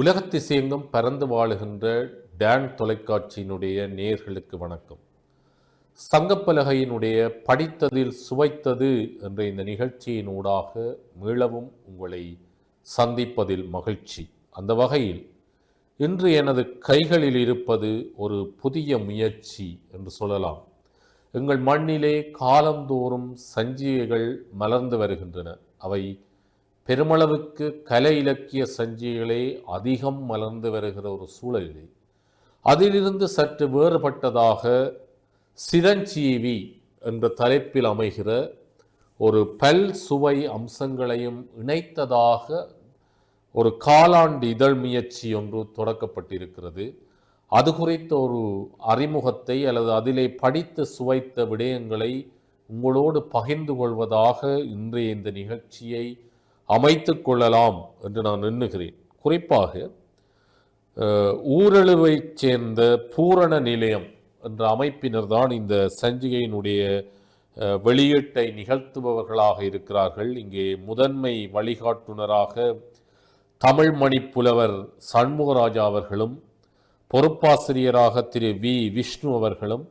உலகத்திசையெங்கும் பறந்து வாழுகின்ற டேன் தொலைக்காட்சியினுடைய நேர்களுக்கு வணக்கம். சங்கப்பலகையினுடைய படித்ததில் சுவைத்தது என்ற இந்த நிகழ்ச்சியின் ஊடாக மீளவும் உங்களை சந்திப்பதில் மகிழ்ச்சி. அந்த வகையில் இன்று எனது கைகளில் இருப்பது ஒரு புதிய முயற்சி என்று சொல்லலாம். எங்கள் மண்ணிலே காலந்தோறும் சஞ்சிகைகள் மலர்ந்து வருகின்றன. அவை பெருமளவுக்கு கலை இலக்கிய சஞ்சிகளே அதிகம் மலர்ந்து வருகிற ஒரு சூழலிலே அதிலிருந்து சற்று வேறுபட்டதாக சிரஞ்சீவி என்ற தலைப்பில் அமைகிற ஒரு பல் சுவை அம்சங்களையும் இணைத்ததாக ஒரு காலாண்டு இதழ் முயற்சி ஒன்று தொடக்கப்பட்டிருக்கிறது. அது குறித்த ஒரு அறிமுகத்தை அல்லது அதிலே படித்து சுவைத்த விடயங்களை உங்களோடு பகிர்ந்து கொள்வதாக இன்றைய இந்த நிகழ்ச்சியை அமைத்து கொள்ளலாம் என்று நான் எண்ணுகிறேன். குறிப்பாக ஊரழுவை ஊரழுவைச் சேர்ந்த பூரண நிலையம் என்ற அமைப்பினர் தான் இந்த சஞ்சிகையினுடைய வெளியீட்டை நிகழ்த்துபவர்களாக இருக்கிறார்கள். இங்கே முதன்மை வழிகாட்டுனராக தமிழ் மணிப்புலவர் சண்முகராஜா அவர்களும் பொறுப்பாசிரியராக திரு வி. விஷ்ணு அவர்களும்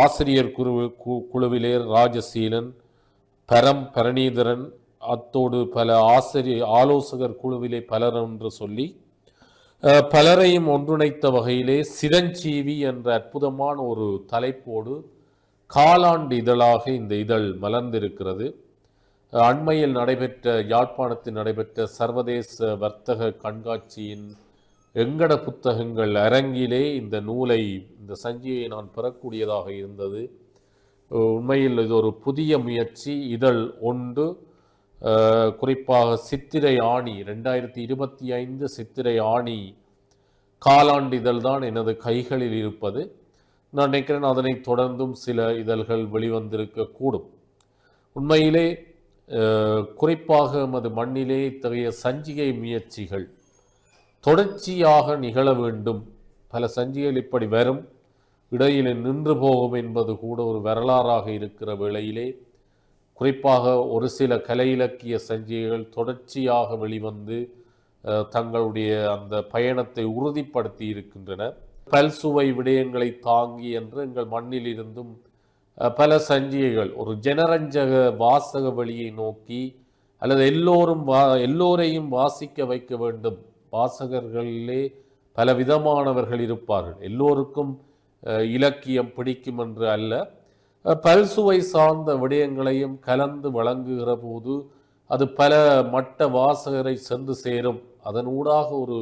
ஆசிரியர் குழு கு- குழுவிலே ராஜசீலன் பரம் பரணீதரன் அத்தோடு பல ஆசிரியர் ஆலோசகர் குழுவிலே பலர் என்று சொல்லி பலரையும் ஒன்றிணைத்த வகையிலே சிரஞ்சீவி என்ற அற்புதமான ஒரு தலைப்போடு காலாண்டு இதழாக இந்த இதழ் மலர்ந்திருக்கிறது. அண்மையில் நடைபெற்ற யாழ்ப்பாணத்தில் நடைபெற்ற சர்வதேச வர்த்தக கண்காட்சியின் எங்கட புத்தகங்கள் அரங்கிலே இந்த நூலை இந்த சஞ்சியை நான் பெறக்கூடியதாக இருந்தது. உண்மையில் இது ஒரு புதிய முயற்சி. இதழ் ஒன்று குறிப்பாக சித்திரை ஆணி ரெண்டாயிரத்தி இருபத்தி ஐந்து சித்திரை ஆணி காலாண்டு இதழ் தான் எனது கைகளில் இருப்பது. நான் நினைக்கிறேன் அதனை தொடர்ந்தும் சில இதழ்கள் வெளிவந்திருக்க கூடும். உண்மையிலே குறிப்பாக எமது மண்ணிலே இத்தகைய சஞ்சிகை முயற்சிகள் தொடர்ச்சியாக நிகழ வேண்டும். பல சஞ்சிகைகள் இப்படி வரும். இடையிலே நின்று போகும் என்பது கூட ஒரு வரலாறாக இருக்கிற வேளையிலே குறிப்பாக ஒரு சில கலை இலக்கிய சஞ்சிகைகள் தொடர்ச்சியாக வெளிவந்து தங்களுடைய அந்த பயணத்தை உறுதிப்படுத்தி இருக்கின்றன. பல்சுவை விடயங்களை தாங்கி என்று எங்கள் மண்ணில் இருந்தும் பல சஞ்சிகைகள் ஒரு ஜனரஞ்சக வாசக வழியை நோக்கி அல்லது எல்லோரும் வா எல்லோரையும் வாசிக்க வைக்க வேண்டும். வாசகர்களிலே பல விதமானவர்கள் இருப்பார்கள். எல்லோருக்கும் இலக்கியம் பிடிக்கும் என்று அல்ல. பல்சுவை சார்ந்த விடயங்களையும் கலந்து வழங்குகிற போது அது பல மட்ட வாசகரை சென்று சேரும். அதனூடாக ஒரு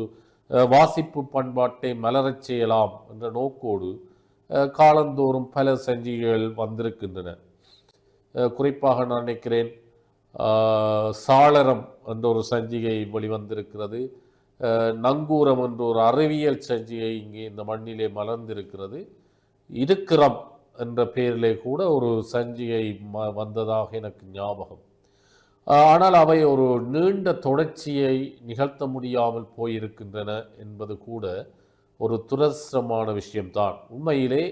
வாசிப்பு பண்பாட்டை மலரச் செய்யலாம் என்ற நோக்கோடு காலந்தோறும் பல சஞ்சிகைகள் வந்திருக்கின்றன. குறிப்பாக நான் நினைக்கிறேன் சாளரம் என்ற ஒரு சஞ்சிகை வெளிவந்திருக்கிறது. நங்கூரம் என்ற ஒரு அறிவியல் சஞ்சிகை இங்கே இந்த மண்ணிலே மலர்ந்திருக்கிறது. இருக்கிறம் என்ற பெயரிலே கூட ஒரு சஞ்சிகை ம வந்ததாக எனக்கு ஞாபகம். ஆனால் அவை ஒரு நீண்ட தொடர்ச்சியை நிகழ்த்த முடியாமல் போயிருக்கின்றன என்பது கூட ஒரு துரஸ்திரமான விஷயம்தான். உண்மையிலே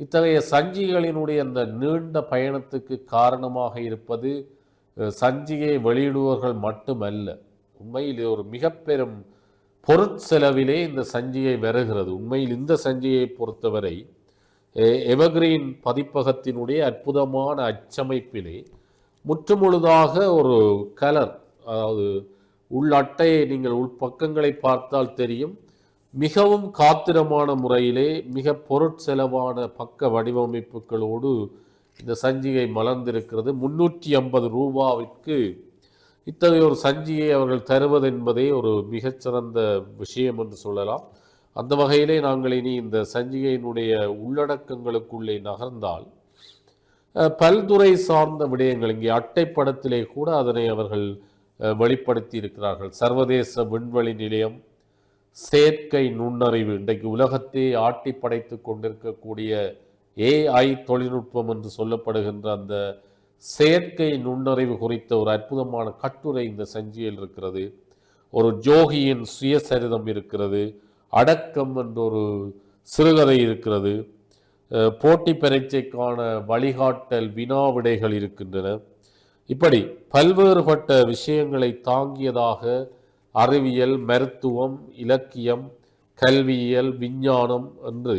இத்தகைய சஞ்சிகைகளினுடைய அந்த நீண்ட பயணத்துக்கு காரணமாக இருப்பது சஞ்சிகை வெளியிடுவர்கள் மட்டுமல்ல. உண்மையில் ஒரு மிக பெரும் பொருட்செலவிலே இந்த சஞ்சிகை வருகிறது. உண்மையில் இந்த சஞ்சிகையை பொறுத்தவரை எவர்கிரீன் பதிப்பகத்தினுடைய அற்புதமான அச்சமைப்பிலே முற்றுமுழுதாக ஒரு கலர் அதாவது உள் அட்டையை நீங்கள் உள்பக்கங்களை பார்த்தால் தெரியும். மிகவும் காத்திரமான முறையிலே மிக பொருட்செலவான பக்க வடிவமைப்புகளோடு இந்த சஞ்சிகை மலர்ந்திருக்கிறது. முன்னூற்றி ஐம்பது ரூபாவிற்கு இத்தகைய ஒரு சஞ்சியை அவர்கள் தருவது என்பதே ஒரு மிகச்சிறந்த விஷயம் என்று சொல்லலாம். அந்த வகையிலே நாங்கள் இனி இந்த சஞ்சிகையினுடைய உள்ளடக்கங்களுக்குள்ளே நகர்ந்தால் பல்துறை சார்ந்த விடயங்கள் இங்கே அட்டைப்படத்திலே கூட அதனை அவர்கள் வெளிப்படுத்தி இருக்கிறார்கள் சர்வதேச விண்வெளி நிலையம் செயற்கை நுண்ணறிவு இன்றைக்கு உலகத்தை ஆட்டி படைத்து கொண்டிருக்கக்கூடிய ஏஐ தொழில்நுட்பம் என்று சொல்லப்படுகின்ற அந்த செயற்கை நுண்ணறிவு குறித்த ஒரு அற்புதமான கட்டுரை இந்த சஞ்சியில் இருக்கிறது. ஒரு ஜோகியின் சுயசரிதம் இருக்கிறது. அடக்கம் என்ற ஒரு சிறுகதை இருக்கிறது. போட்டி பரீட்சைக்கான வழிகாட்டல் வினா விடைகள் இருக்கின்றன. இப்படி பல்வேறுபட்ட விஷயங்களை தாங்கியதாக அறிவியல் மருத்துவம் இலக்கியம் கல்வியியல் விஞ்ஞானம் என்று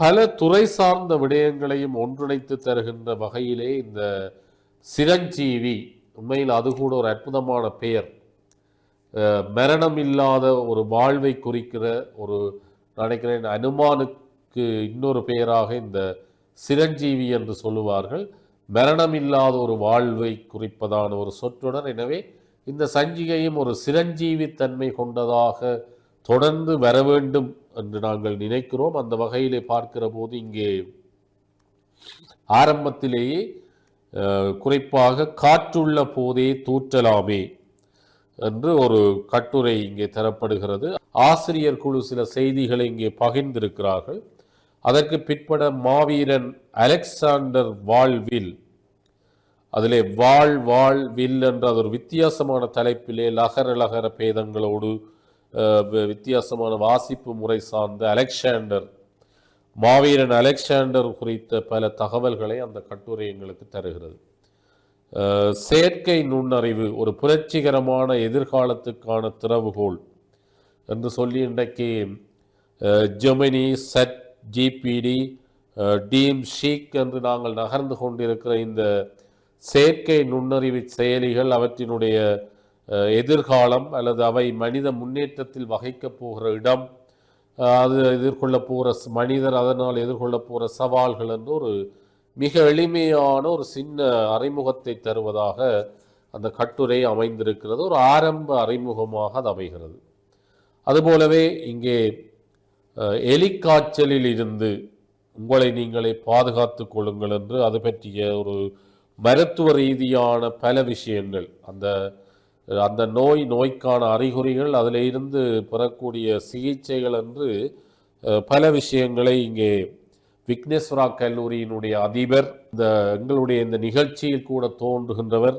பல துறை சார்ந்த விடயங்களையும் ஒன்றிணைத்து தருகின்ற வகையிலே இந்த சிரஞ்சீவி உண்மையில் அது கூட ஒரு அற்புதமான பெயர். மரணம் இல்லாத ஒரு வாழ்வை குறிக்கிற ஒரு நினைக்கிறேன் அனுமானுக்கு இன்னொரு பெயராக இந்த சிரஞ்சீவி என்று சொல்லுவார்கள். மரணம் இல்லாத ஒரு வாழ்வை குறிப்பதான ஒரு சொற்றொடர். எனவே இந்த சஞ்சிகையும் ஒரு சிரஞ்சீவி தன்மை கொண்டதாக தொடர்ந்து வர வேண்டும் என்று நாங்கள் நினைக்கிறோம். அந்த வகையிலே பார்க்கிற போது இங்கே ஆரம்பத்திலேயே குறிப்பாக காற்றுள்ள போதே தூற்றலாமே என்று ஒரு கட்டுரை இங்கே தரப்படுகிறது. ஆசிரியர் குழு சில செய்திகளை இங்கே பகிர்ந்திருக்கிறார்கள். அதற்கு பிற்பட மாவீரன் அலெக்சாண்டர் வாழ்வில் அதிலே வாழ் வாழ் வில் என்ற அது ஒரு வித்தியாசமான தலைப்பிலே லகர லகர பேதங்களோடு வித்தியாசமான வாசிப்பு முறை சார்ந்த அலெக்சாண்டர் மாவீரன் அலெக்சாண்டர் குறித்த பல தகவல்களை அந்த கட்டுரை எங்களுக்கு தருகிறது. செயற்கை நுண்ணறிவு ஒரு புரட்சிகரமான எதிர்காலத்துக்கான திறவுகோல் என்று சொல்லி இன்றைக்கு Gemini ChatGPT team seekh என்று நாங்கள் நகர்ந்து கொண்டிருக்கிற இந்த செயற்கை நுண்ணறிவு செயலிகள் அவற்றினுடைய எதிர்காலம் அல்லது அவை மனித முன்னேற்றத்தில் வகிக்கப் போகிற இடம் அது எதிர்கொள்ள போகிற மனிதர் அதனால் எதிர்கொள்ள போகிற சவால்கள் என்று ஒரு மிக எளிமையான ஒரு சின்ன அறிமுகத்தை தருவதாக அந்த கட்டுரை அமைந்திருக்கிறது. ஒரு ஆரம்ப அறிமுகமாக அது அமைகிறது. அதுபோலவே இங்கே எலிக்காய்ச்சலில் இருந்து உங்களை நீங்களே பாதுகாத்து கொள்ளுங்கள் என்று அது பற்றிய ஒரு மருத்துவ ரீதியான பல விஷயங்கள் அந்த அந்த நோய் நோய்க்கான அறிகுறிகள் அதில் இருந்து பெறக்கூடிய சிகிச்சைகள் என்று பல விஷயங்களை இங்கே விக்னேஸ்வரா கல்லூரியினுடைய அதிபர் இந்த எங்களுடைய இந்த நிகழ்ச்சியில் கூட தோன்றுகின்றவர்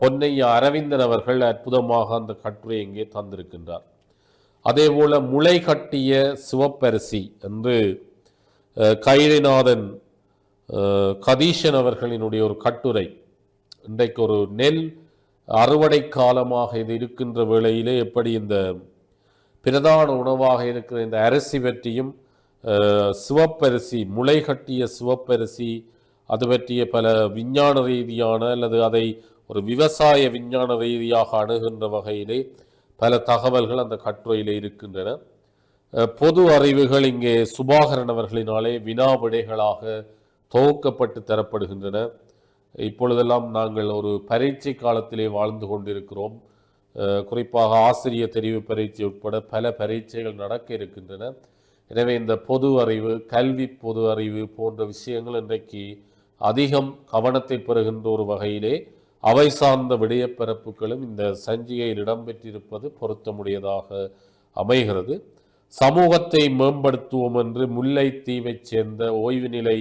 பொன்னையா அரவிந்தன் அவர்கள் அற்புதமாக அந்த கட்டுரை இங்கே தந்திருக்கின்றார். அதேபோல முளை கட்டிய சிவப்பரிசி என்று கைரிநாதன் கதீஷன் அவர்களினுடைய ஒரு கட்டுரை இன்றைக்கு ஒரு நெல் அறுவடை காலமாக இது இருக்கின்ற வேளையிலே எப்படி இந்த பிரதான உணவாக இருக்கிற இந்த அரிசி பற்றியும் சிவப்பரிசி முளை கட்டிய சிவப்பரிசி அது பற்றிய பல விஞ்ஞான ரீதியான அல்லது அதை ஒரு விவசாய விஞ்ஞான ரீதியாக அணுகின்ற வகையிலே பல தகவல்கள் அந்த கட்டுரையில் இருக்கின்றன. பொது அறிவுகள் இங்கே சுபாகரன் அவர்களினாலே வினா விடைகளாக துவக்கப்பட்டு தரப்படுகின்றன. இப்பொழுதெல்லாம் நாங்கள் ஒரு பரீட்சை காலத்திலே வாழ்ந்து கொண்டிருக்கிறோம். குறிப்பாக ஆசிரியர் தெரிவு பரீட்சை உட்பட பல பரீட்சைகள் நடக்க இருக்கின்றன. எனவே இந்த பொது அறிவு கல்வி பொது அறிவு போன்ற விஷயங்கள் இன்றைக்கு அதிகம் கவனத்தை பெறுகின்ற ஒரு வகையிலே அவை சார்ந்த விடயப்பரப்புகளும் இந்த சஞ்சிகையில் இடம்பெற்றிருப்பது பொருத்தமுடையதாக அமைகிறது. சமூகத்தை மேம்படுத்துவோம் என்று முல்லைத்தீவைச் சேர்ந்த ஓய்வு நிலை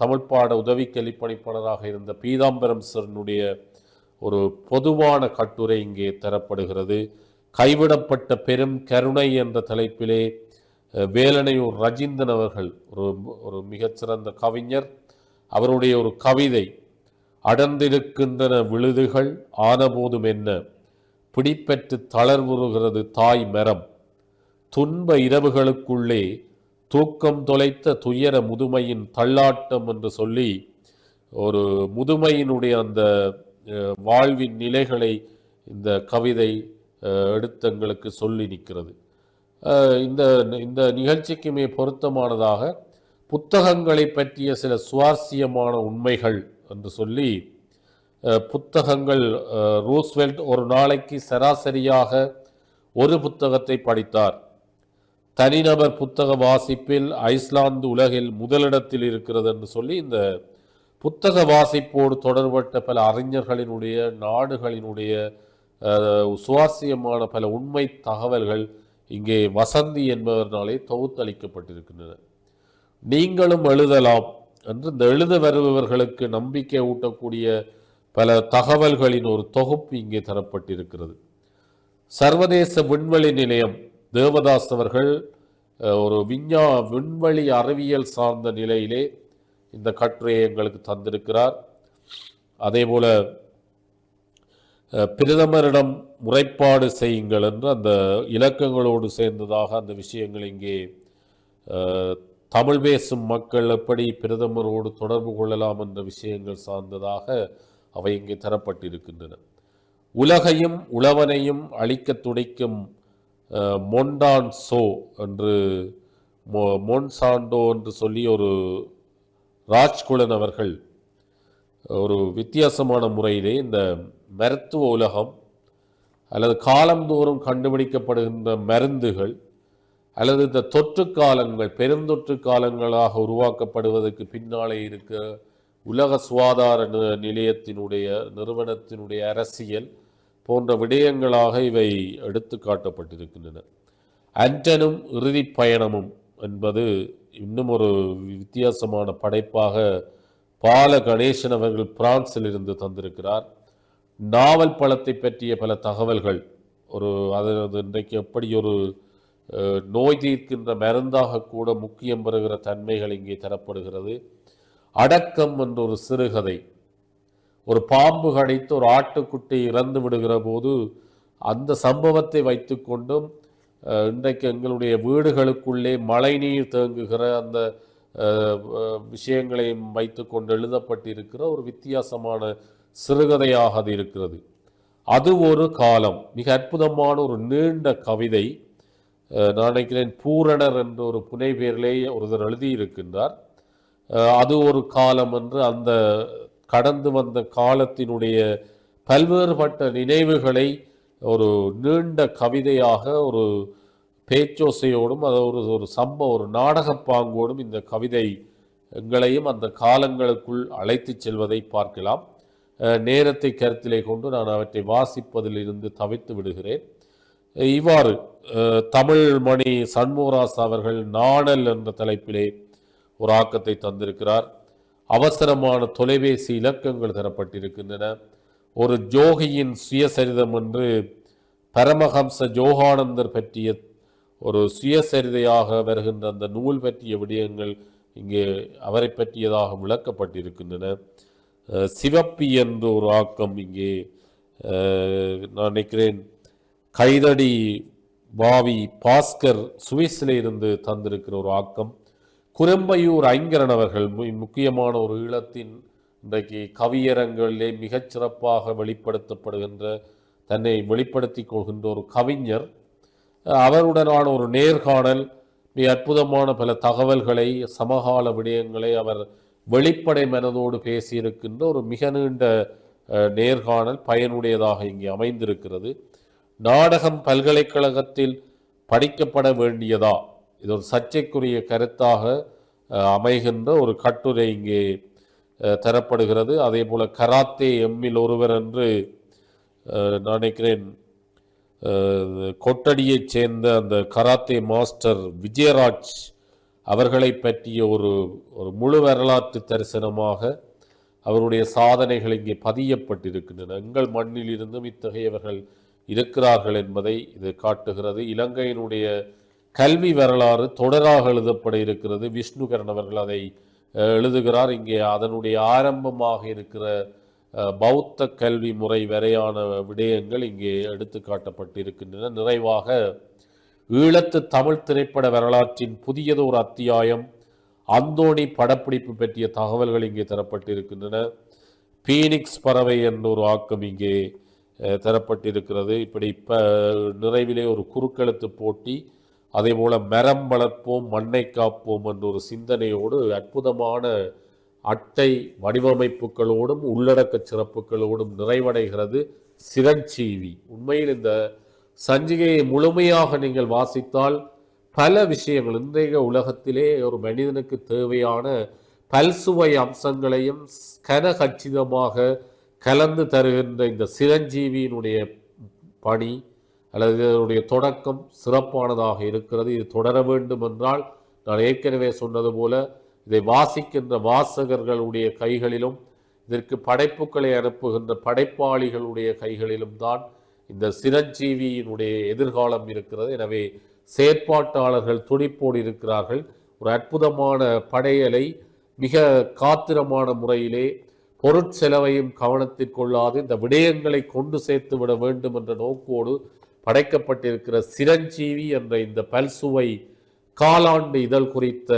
தமிழ்ப்பாட உதவி கல்விப்பணிப்பாளராக இருந்த பீதாம்பரம் சரனுடைய ஒரு பொதுவான கட்டுரை இங்கே தரப்படுகிறது. கைவிடப்பட்ட பெரும் கருணை என்ற தலைப்பிலே வேலனையூர் ரஜிந்தன் அவர்கள் ஒரு ஒரு மிகச்சிறந்த கவிஞர். அவருடைய ஒரு கவிதை அடர்ந்திருக்கின்றன விழுதுகள் ஆனபோதும் என்ன? பிடிப்பெற்று தளர்வுறுகிறது தாய் மரம். துன்ப இரவுகளுக்குள்ளே தூக்கம் தொலைத்த துயர முதுமையின் தள்ளாட்டம் என்று சொல்லி ஒரு முதுமையினுடைய அந்த வாழ்வின் நிலைகளை இந்த கவிதை எடுத்தங்களுக்கு சொல்லி நிற்கிறது. இந்த இந்த நிகழ்ச்சிக்குமே பொருத்தமானதாக புத்தகங்களை பற்றிய சில சுவாரஸ்யமான உண்மைகள் என்று சொல்லி புத்தகங்கள் ரூஸ்வெல்ட் ஒரு நாளைக்கு சராசரியாக ஒரு புத்தகத்தை படித்தார். தனிநபர் புத்தக வாசிப்பில் ஐஸ்லாந்து உலகில் முதலிடத்தில் இருக்கிறது என்று சொல்லி இந்த புத்தக வாசிப்போடு தொடர்பட்ட பல அறிஞர்களினுடைய நாடுகளினுடைய சுவாரஸ்யமான பல உண்மை தகவல்கள் இங்கே வசந்தி என்பவர்னாலே தொகுத்தளிக்கப்பட்டிருக்கின்றன. நீங்களும் எழுதலாம் என்று இந்த எழுத வருபவர்களுக்கு நம்பிக்கை ஊட்டக்கூடிய பல தகவல்களின் ஒரு தொகுப்பு இங்கே தரப்பட்டிருக்கிறது. சர்வதேச விண்வெளி நிலையம் தேவதாஸ் அவர்கள் ஒரு விஞ்ஞா விண்வெளி அறிவியல் சார்ந்த நிலையிலே இந்த கட்டுரையை எங்களுக்கு தந்திருக்கிறார். அதே போல் பிரதமரிடம் முறைப்பாடு செய்யுங்கள் என்று அந்த இலக்கங்களோடு சேர்ந்ததாக அந்த விஷயங்கள் இங்கே தமிழ் பேசும் மக்கள் எப்படி பிரதமரோடு தொடர்பு கொள்ளலாம் என்ற விஷயங்கள் சார்ந்ததாக அவை இங்கே தரப்பட்டிருக்கின்றன. உலகையும் உழவனையும் அழிக்க துடைக்கும் அஹ், மொண்டான் சோ என்று மோ மொன்சாண்டோ என்று சொல்லி ஒரு ராஜ்குலன் அவர்கள் ஒரு வித்தியாசமான முறையிலே இந்த மருத்துவ உலகம் அல்லது காலந்தோறும் கண்டுபிடிக்கப்படுகின்ற மருந்துகள் அல்லது இந்த தொற்று காலங்கள் பெருந்தொற்று காலங்களாக உருவாக்கப்படுவதற்கு பின்னாலே இருக்க உலக சுகாதார நிலையத்தினுடைய நிறுவனத்தினுடைய அரசியல் போன்ற விடயங்களாக இவை எடுத்து காட்டப்பட்டிருக்கின்றன அண்டனும் இறுதி பயணமும் என்பது இன்னும் ஒரு வித்தியாசமான படைப்பாக பால கணேசன் அவர்கள் பிரான்சில் இருந்து தந்திருக்கிறார். நாவல் பழத்தை பற்றிய பல தகவல்கள் ஒரு அது இன்றைக்கு எப்படி ஒரு நோய் தீர்க்கின்ற மருந்தாக கூட முக்கியம் பெறுகிற தன்மைகள் இங்கே தரப்படுகிறது. அடக்கம் என்ற ஒரு சிறுகதை. ஒரு பாம்பு கடித்து ஒரு ஆட்டுக்குட்டி இறந்து விடுகிற போது அந்த சம்பவத்தை வைத்துக்கொண்டும் இன்றைக்கு எங்களுடைய வீடுகளுக்குள்ளே மழைநீர் தேங்குகிற அந்த விஷயங்களையும் வைத்துக்கொண்டு எழுதப்பட்டிருக்கிற ஒரு வித்தியாசமான சிறுகதையாக அது இருக்கிறது அது ஒரு காலம். மிக அற்புதமான ஒரு நீண்ட கவிதை. நான் நினைக்கிறேன் பூரணர் என்ற ஒரு புனை பெயரிலேயே ஒருவர் எழுதியிருக்கின்றார். அது ஒரு காலம் என்று அந்த கடந்து வந்த காலத்தினுடைய பல்வேறுபட்ட நினைவுகளை ஒரு நீண்ட கவிதையாக ஒரு பேச்சோசையோடும் அது ஒரு ஒரு சம்ப ஒரு நாடகப் பாங்கோடும் இந்த கவிதை எங்களையும் அந்த காலங்களுக்குள் அழைத்துச் செல்வதை பார்க்கலாம். நேரத்தை கருத்திலே கொண்டு நான் அவற்றை வாசிப்பதில் இருந்து தவிர்த்து விடுகிறேன். இவ்வாறு தமிழ் மணி சண்முகராஸ் அவர்கள் நாணல் என்ற தலைப்பிலே ஒரு ஆக்கத்தை தந்திருக்கிறார். அவசரமான தொலைபேசி இலக்கங்கள் தரப்பட்டிருக்கின்றன. ஒரு ஜோகியின் சுயசரிதம் என்று பரமஹம்ச ஜோகானந்தர் பற்றிய ஒரு சுயசரிதையாக வருகின்ற அந்த நூல் பற்றிய விடயங்கள் இங்கே அவரை பற்றியதாக விளக்கப்பட்டிருக்கின்றன. சிவப்பு என்ற ஒரு ஆக்கம் இங்கே நான் நினைக்கிறேன் கைதடி பாவி பாஸ்கர் சுவிஸில் இருந்து தந்திருக்கிற ஒரு ஆக்கம். குரம்பையூர் ஐங்கரன் அவர்கள் மு- முக்கியமான ஒரு ஈழத்தின் இன்றைக்கு கவியரங்களிலே மிகச்சிறப்பாக வெளிப்படுத்தப்படுகின்ற தன்னை வெளிப்படுத்திக் கொள்கின்ற ஒரு கவிஞர். அவருடனான ஒரு நேர்காணல் மிக அற்புதமான பல தகவல்களை சமகால விடயங்களை அவர் வெளிப்படை மனதோடு பேசியிருக்கின்ற ஒரு மிக நீண்ட நேர்காணல் பயனுடையதாக இங்கே அமைந்திருக்கிறது. நாடகம் பல்கலைக்கழகத்தில் படிக்கப்பட வேண்டியதா? இது ஒரு சர்ச்சைக்குரிய கருத்தாக அமைகின்ற ஒரு கட்டுரை இங்கே தரப்படுகிறது. அதே போல கராத்தே எம்மில் ஒருவர் என்று நான் நினைக்கிறேன் கொட்டடியைச் சேர்ந்த அந்த கராத்தே மாஸ்டர் விஜயராஜ் அவர்களை பற்றிய ஒரு ஒரு முழு வரலாற்று தரிசனமாக அவருடைய சாதனைகள் இங்கே பதியப்பட்டிருக்கின்றன. எங்கள் மண்ணில் இருந்தும் இத்தகையவர்கள் இருக்கிறார்கள் என்பதை இது காட்டுகிறது. இலங்கையினுடைய கல்வி வரலாறு தொடராக எழுதப்பட இருக்கிறது. விஷ்ணுகரன் அவர்கள் அதை எழுதுகிறார். இங்கே அதனுடைய ஆரம்பமாக இருக்கிற பௌத்த கல்வி முறை வரையான விடயங்கள் இங்கே எடுத்து காட்டப்பட்டிருக்கின்றன. நிறைவாக ஈழத்து தமிழ் திரைப்பட வரலாற்றின் புதியதொரு அத்தியாயம் அந்தோணி படப்பிடிப்பு பற்றிய தகவல்கள் இங்கே தரப்பட்டிருக்கின்றன. பீனிக்ஸ் பறவை என்ற ஒரு ஆக்கம் இங்கே தரப்பட்டிருக்கிறது. இப்படி இப்போ நிறைவிலே ஒரு குறுக்கெழுத்து போட்டி அதே போல மரம் வளர்ப்போம் மண்ணை காப்போம் என்ற ஒரு சிந்தனையோடு அற்புதமான அட்டை வடிவமைப்புகளோடும் உள்ளடக்க சிறப்புகளோடும் நிறைவடைகிறது. சிரஞ்சீவி. உண்மையில் இந்த சஞ்சிகையை முழுமையாக நீங்கள் வாசித்தால் பல விஷயங்கள் இன்றைய உலகத்திலே ஒரு மனிதனுக்கு தேவையான பல்சுவை அம்சங்களையும் கனகச்சிதமாக கலந்து தருகின்ற இந்த சிரஞ்சீவியினுடைய பணி அல்லது இதனுடைய தொடக்கம் சிறப்பானதாக இருக்கிறது. இது தொடர வேண்டும் என்றால் நான் ஏற்கனவே சொன்னது போல இதை வாசிக்கின்ற வாசகர்களுடைய கைகளிலும் இதற்கு படைப்புகளை அனுப்புகின்ற படைப்பாளிகளுடைய கைகளிலும் தான் இந்த சிரஞ்சீவியினுடைய எதிர்காலம் இருக்கிறது. எனவே செயற்பாட்டாளர்கள் துடிப்போடு இருக்கிறார்கள். ஒரு அற்புதமான படையலை மிக காத்திரமான முறையிலே பொருட்செலவையும் கவனத்தில் கொள்ளாது இந்த விடயங்களை கொண்டு சேர்த்து விட வேண்டும் என்ற நோக்கோடு படைக்கப்பட்டிருக்கிற சிரஞ்சீவி என்ற இந்த பல்சுவை காலாண்டு இதழ் குறித்த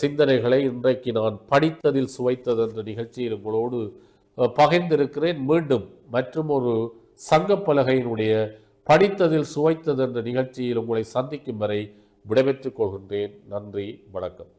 சிந்தனைகளை இன்றைக்கு நான் படித்ததில் சுவைத்தது என்ற நிகழ்ச்சியில் உங்களோடு பகிர்ந்திருக்கிறேன். மீண்டும் மற்றும் ஒரு சங்கப்பலகையினுடைய படித்ததில் சுவைத்தது என்ற நிகழ்ச்சியில் உங்களை சந்திக்கும் வரை விடைபெற்றுக் கொள்கின்றேன். நன்றி வணக்கம்.